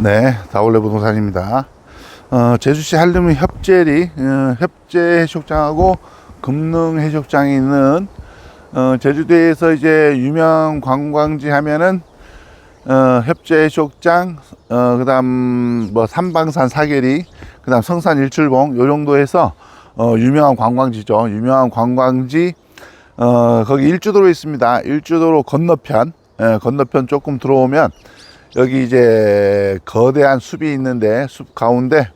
네, 다올레 부동산입니다. 어, 제주시 한림의 협재리, 어, 협재 해수욕장하고 금능 해수욕장이 있는 어, 제주도에서 이제 유명 관광지 하면은 어, 협재 해수욕장, 어, 그다음 뭐 삼방산 사계리, 그다음 성산 일출봉 요 정도에서 어, 유명한 관광지죠. 유명한 관광지 어, 거기 일주도로 있습니다. 일주도로 건너편, 예, 건너편 조금 들어오면 여기 이제 거대한 숲이 있는데 숲 가운데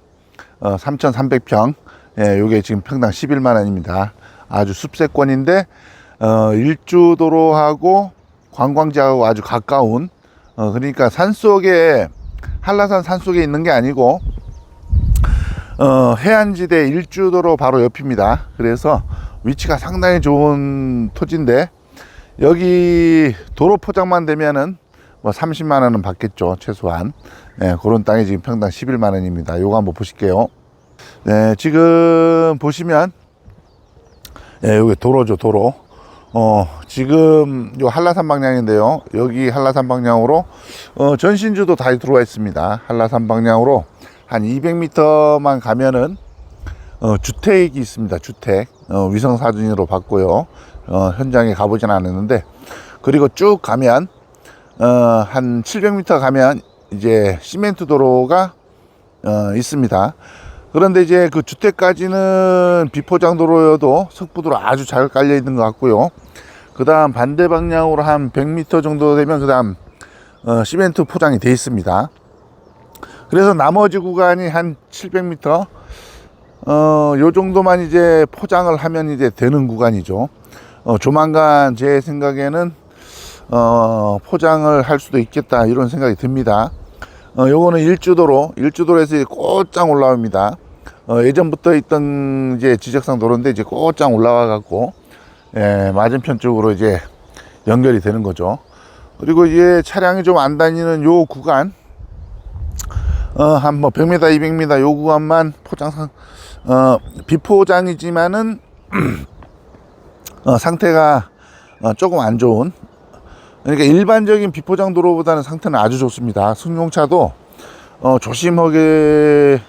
어, 3,300평, 예, 요게 지금 평당 11만 원입니다. 아주 숲세권인데 어, 일주도로하고 관광지하고 아주 가까운 어, 그러니까 산 속에 한라산 산 속에 있는 게 아니고 어, 해안지대 일주도로 바로 옆입니다. 그래서 위치가 상당히 좋은 토지인데 여기 도로 포장만 되면은 뭐 30만 원은 받겠죠 최소한. 네, 그런 땅이 지금 평당 11만 원입니다. 요거 한번 보실게요. 네 지금 보시면 예, 여기 도로죠 도로. 어 지금 요 한라산 방향인데요. 여기 한라산 방향으로 어 전신주도 다 들어와 있습니다. 한라산 방향으로 한 200m만 가면은 어, 주택이 있습니다. 주택. 어, 위성 사진으로 봤고요. 어, 현장에 가보진 않았는데 그리고 쭉 가면 어, 한 700m 가면 이제 시멘트 도로가 어, 있습니다. 그런데 이제 그 주택까지는 비포장 도로여도 석부도로 아주 잘 깔려 있는 것 같고요. 그 다음 반대 방향으로 한 100m 정도 되면 그 다음 어, 시멘트 포장이 돼 있습니다. 그래서 나머지 구간이 한 700m 어, 요 정도만 이제 포장을 하면 이제 되는 구간이죠. 어, 조만간 제 생각에는 어, 포장을 할 수도 있겠다 이런 생각이 듭니다. 어, 요거는 일주도로 일주도로에서 곧장 올라옵니다. 어, 예전부터 있던 이제 지적상 도로인데 이제 곧장 올라와 갖고 예, 맞은편 쪽으로 이제 연결이 되는 거죠. 그리고 이제 차량이 좀 안 다니는 요 구간 어, 한뭐 100m, 200m 요 구간만 포장상 어, 비포장이지만은 어, 상태가 어, 조금 안 좋은 그러니까 일반적인 비포장 도로보다는 상태는 아주 좋습니다. 승용차도 어, 조심하게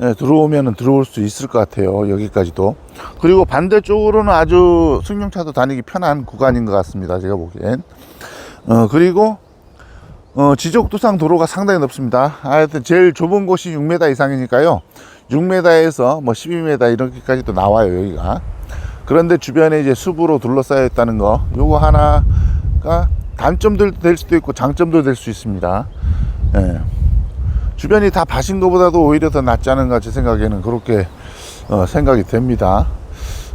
예, 들어오면은 들어올 수 있을 것 같아요. 여기까지도. 그리고 반대쪽으로는 아주 승용차도 다니기 편한 구간인 것 같습니다. 제가 보기엔. 어, 그리고 어, 지적도상 도로가 상당히 넓습니다. 하여튼 제일 좁은 곳이 6m 이상이니까요. 6m에서 뭐 12m 이렇게까지도 나와요, 여기가. 그런데 주변에 이제 숲으로 둘러싸여 있다는 거, 요거 하나 가 단점도 될 수도 있고 장점도 될 수 있습니다. 예. 주변이 다 밭인 것보다도 오히려 더 낫지 않은가 제 생각에는 그렇게 어, 생각이 됩니다.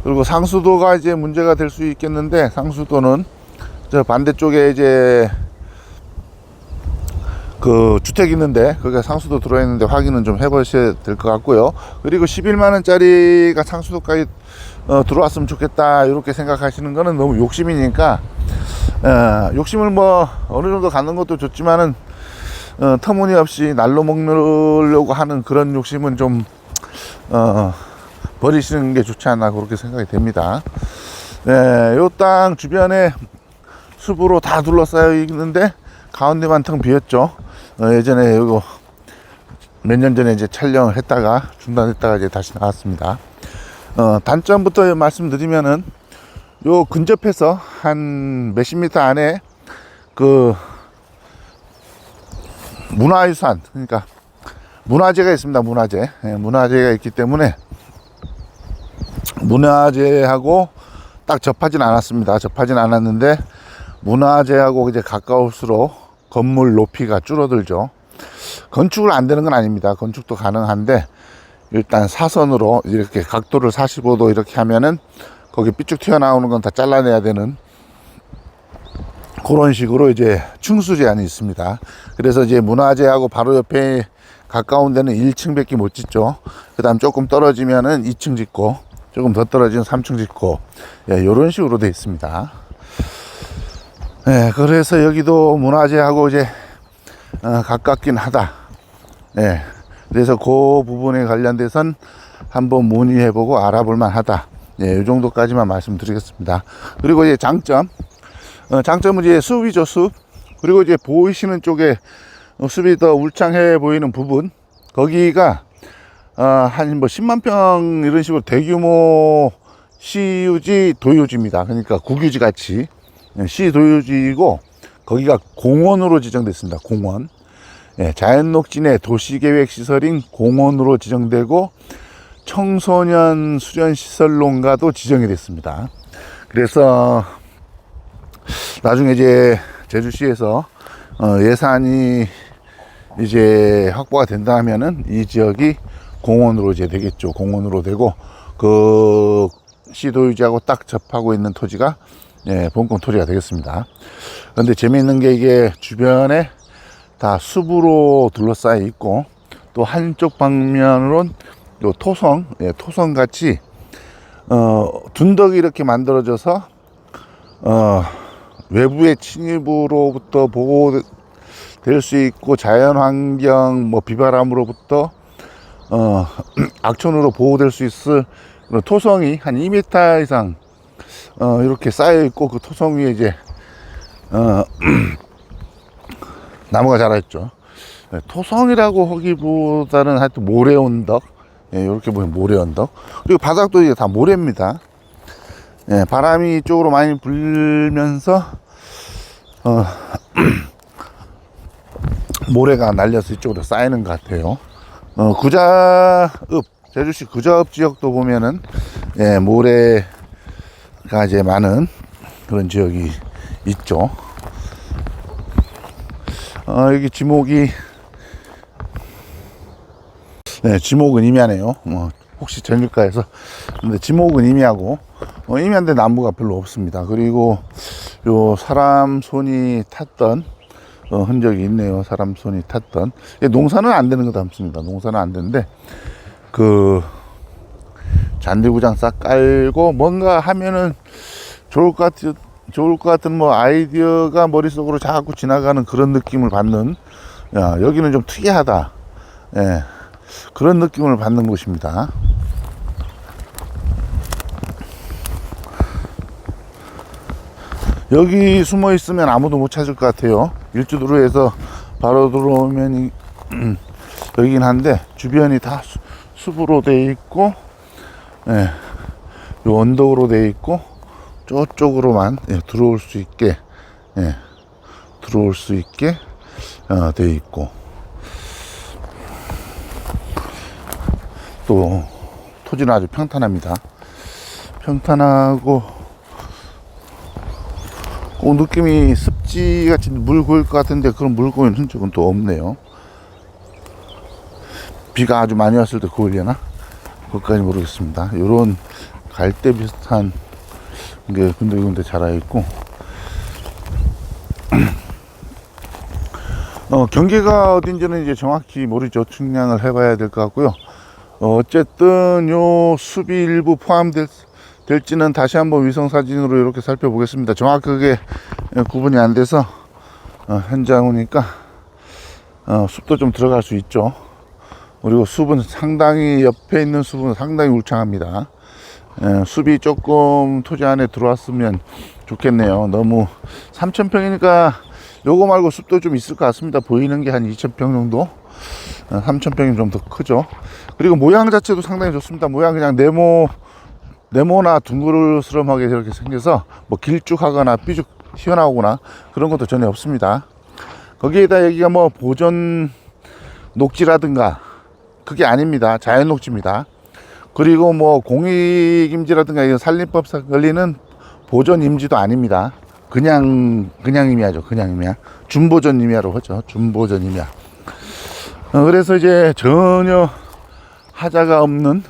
그리고 상수도가 이제 문제가 될 수 있겠는데 상수도는 저 반대쪽에 이제 그 주택 있는데 거기가 상수도 들어와 있는데 확인은 좀 해보셔야 될 것 같고요. 그리고 11만 원짜리가 상수도까지 어, 들어왔으면 좋겠다 이렇게 생각하시는 거는 너무 욕심이니까 어, 욕심을 뭐 어느 정도 갖는 것도 좋지만은 어, 터무니없이 날로 먹으려고 하는 그런 욕심은 좀 어, 버리시는 게 좋지 않나 그렇게 생각이 됩니다. 네, 요땅 주변에 숲으로 다 둘러싸여 있는데 가운데만 텅 비었죠. 어, 예전에 이거 몇 년 전에 이제 촬영을 했다가 중단했다가 이제 다시 나왔습니다. 어, 단점부터 말씀드리면은 요 근접해서 한 몇십 미터 안에 그 문화유산 그러니까 문화재가 있습니다. 문화재 예, 문화재가 있기 때문에 문화재하고 딱 접하진 않았습니다. 접하진 않았는데 문화재하고 이제 가까울수록 건물 높이가 줄어들죠. 건축을 안 되는 건 아닙니다. 건축도 가능한데 일단 사선으로 이렇게 각도를 45도 이렇게 하면은 거기 삐쭉 튀어나오는 건 다 잘라내야 되는 그런 식으로 이제 충수 제한이 있습니다. 그래서 이제 문화재하고 바로 옆에 가까운 데는 1층밖에 못 짓죠. 그 다음 조금 떨어지면은 2층 짓고 조금 더 떨어지면 3층 짓고 예, 이런 식으로 돼 있습니다. 예, 그래서 여기도 문화재하고 이제 어, 가깝긴 하다. 예, 그래서 그 부분에 관련돼선 한번 문의해보고 알아볼 만 하다. 예, 이 정도까지만 말씀드리겠습니다. 그리고 이제 장점, 어, 장점은 이제 숲이죠, 숲. 그리고 이제 보이시는 쪽에 어, 숲이 더 울창해 보이는 부분 거기가 어, 한뭐 10만 평 이런 식으로 대규모 시유지 도유지입니다. 그러니까 국유지 같이 예, 시도유지이고 거기가 공원으로 지정됐습니다. 공원. 예, 자연녹진의 도시계획 시설인 공원으로 지정되고 청소년 수련 시설론가도 지정이 됐습니다. 그래서 나중에 이제 제주시에서 어, 예산이 이제 확보가 된다 하면은 이 지역이 공원으로 이제 되겠죠. 공원으로 되고 그 시도 유지하고 딱 접하고 있는 토지가 예, 본권 토지가 되겠습니다. 그런데 재미있는 게 이게 주변에 다 숲으로 둘러싸여 있고 또 한쪽 방면으론 요 토성, 예, 토성 같이 어, 둔덕이 이렇게 만들어져서 어, 외부의 침입으로부터 보호될 수 있고 자연환경 뭐 비바람으로부터 어, 악천후로 보호될 수 있을 토성이 한 2m 이상 어, 이렇게 쌓여 있고 그 토성 위에 이제 어, 나무가 자라 있죠. 네, 토성이라고 하기보다는 하여튼 모래 언덕. 예, 이렇게 보면 모래 언덕. 그리고 바닥도 이게 다 모래입니다. 예, 바람이 이쪽으로 많이 불면서 어, 모래가 날려서 이쪽으로 쌓이는 것 같아요. 어, 구자읍 제주시 구자읍 지역도 보면은 예, 모래가 이제 많은 그런 지역이 있죠. 어, 여기 지목이 네, 지목은 임야네요. 뭐 혹시 전일가에서 근데 지목은 임야고 어, 임야인데 나무가 별로 없습니다. 그리고 요 사람 손이 탔던 어, 흔적이 있네요. 사람 손이 탔던 예, 농사는 안 되는 거 같습니다. 농사는 안 되는데 그 잔디구장 싹 깔고 뭔가 하면은 좋을 것 같은 좋을 것 같은 뭐 아이디어가 머릿속으로 자꾸 지나가는 그런 느낌을 받는 야, 여기는 좀 특이하다. 예. 그런 느낌을 받는 곳입니다. 여기 숨어 있으면 아무도 못 찾을 것 같아요. 일주도로에서 바로 들어오면 이, 음, 여긴 한데 주변이 다 수, 숲으로 돼 있고, 예, 요 언덕으로 돼 있고 저쪽으로만 예, 들어올 수 있게 예, 들어올 수 있게 어, 돼 있고 또 토지는 아주 평탄합니다. 평탄하고 그 느낌이 습지 같이 물 고일 것 같은데 그런 물 고이는 흔적은 또 없네요. 비가 아주 많이 왔을 때 고이려나? 그것까지 모르겠습니다. 요런 갈대 비슷한 게 군데군데 자라있고 어, 경계가 어딘지는 이제 정확히 모르죠. 측량을 해봐야 될 것 같고요. 어, 어쨌든 요 숲이 일부 포함될 될지는 다시 한번 위성 사진으로 이렇게 살펴보겠습니다. 정확하게 구분이 안 돼서 어, 현장 오니까 어, 숲도 좀 들어갈 수 있죠. 그리고 숲은 상당히 옆에 있는 숲은 상당히 울창합니다. 예, 숲이 조금 토지 안에 들어왔으면 좋겠네요. 너무 3,000평이니까 요거 말고 숲도 좀 있을 것 같습니다. 보이는 게 한 2,000평 정도. 3,000평이 좀 더 크죠. 그리고 모양 자체도 상당히 좋습니다. 모양 그냥 네모, 네모나 둥그스름하게 이렇게 생겨서 뭐 길쭉하거나 삐죽 튀어나오거나 그런 것도 전혀 없습니다. 거기에다 여기가 뭐 보존 녹지라든가 그게 아닙니다. 자연 녹지입니다. 그리고 뭐 공익임지라든가 이런 산림법상 걸리는 보존 임지도 아닙니다. 그냥 그냥 임야죠. 그냥 임야. 준보존 임야로 하죠. 준보존 임야. 어, 그래서 이제 전혀 하자가 없는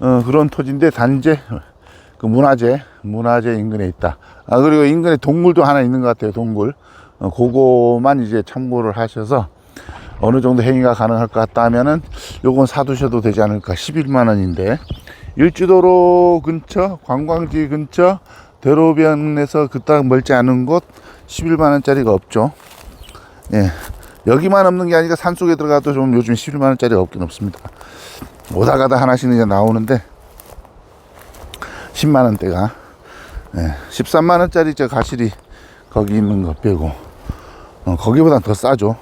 어, 그런 토지인데 단지 그 문화재 문화재 인근에 있다. 아 그리고 인근에 동굴도 하나 있는 것 같아요. 동굴. 어, 그거만 이제 참고를 하셔서 어느 정도 행위가 가능할 것 같다 하면은 요건 사두셔도 되지 않을까 11만 원인데 일주도로 근처 관광지 근처 대로변에서 그딱 멀지 않은 곳 11만 원짜리가 없죠 예 여기만 없는 게 아니라 산 속에 들어가도 좀 요즘 11만 원짜리가 없긴 없습니다. 오다 가다 하나씩은 이제 나오는데 10만 원대가. 예, 13만 원짜리 저 가실이 거기 있는 거 빼고. 어, 거기보다 더 싸죠.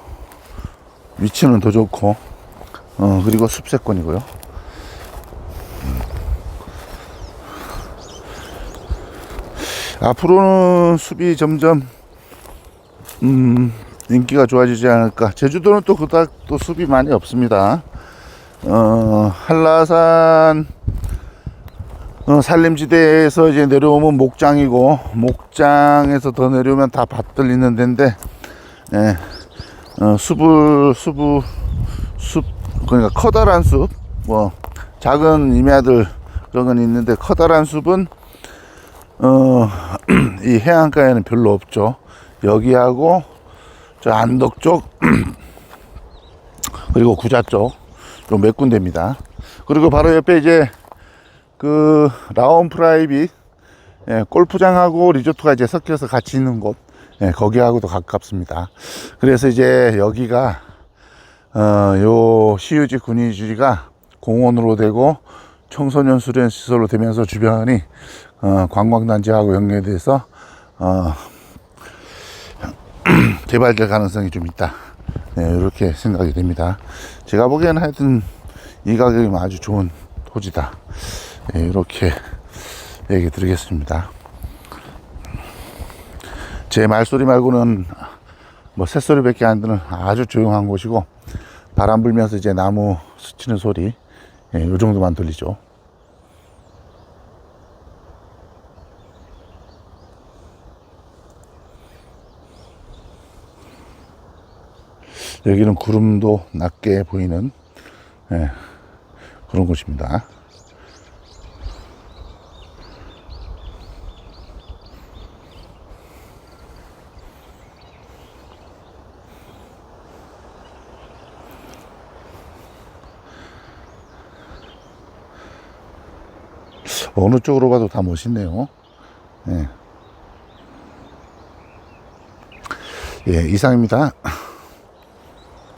위치는 더 좋고. 어 그리고 숲세권이고요. 앞으로는 숲이 점점 음, 인기가 좋아지지 않을까. 제주도는 또 그닥 또 숲이 많이 없습니다. 어, 한라산 어, 산림지대에서 이제 내려오면 목장이고 목장에서 더 내려오면 다 밭들 있는 데인데 예, 어, 숲을 숲을 숲 그러니까 커다란 숲 뭐 작은 임야들 그런 건 있는데 커다란 숲은 어, 이 해안가에는 별로 없죠. 여기하고 저 안덕 쪽 그리고 구자 쪽 요 몇 군데입니다. 그리고 바로 옆에 이제 그 라온 프라이빗 예, 골프장하고 리조트가 이제 섞여서 같이 있는 곳 예, 거기하고도 가깝습니다. 그래서 이제 여기가 어, 요 시유지 군위주지가 공원으로 되고 청소년 수련 시설로 되면서 주변이 어, 관광단지하고 연계돼서 어, 개발될 가능성이 좀 있다. 네, 이렇게 생각이 됩니다. 제가 보기에는 하여튼 이 가격이면 아주 좋은 토지다. 네, 이렇게 얘기 드리겠습니다. 제 말소리 말고는 뭐 새소리밖에 안 드는 아주 조용한 곳이고 바람 불면서 이제 나무 스치는 소리 예, 요 정도만 들리죠. 여기는 구름도 낮게 보이는 예, 그런 곳입니다. 어느 쪽으로 가도 다 멋있네요. 예. 예, 이상입니다.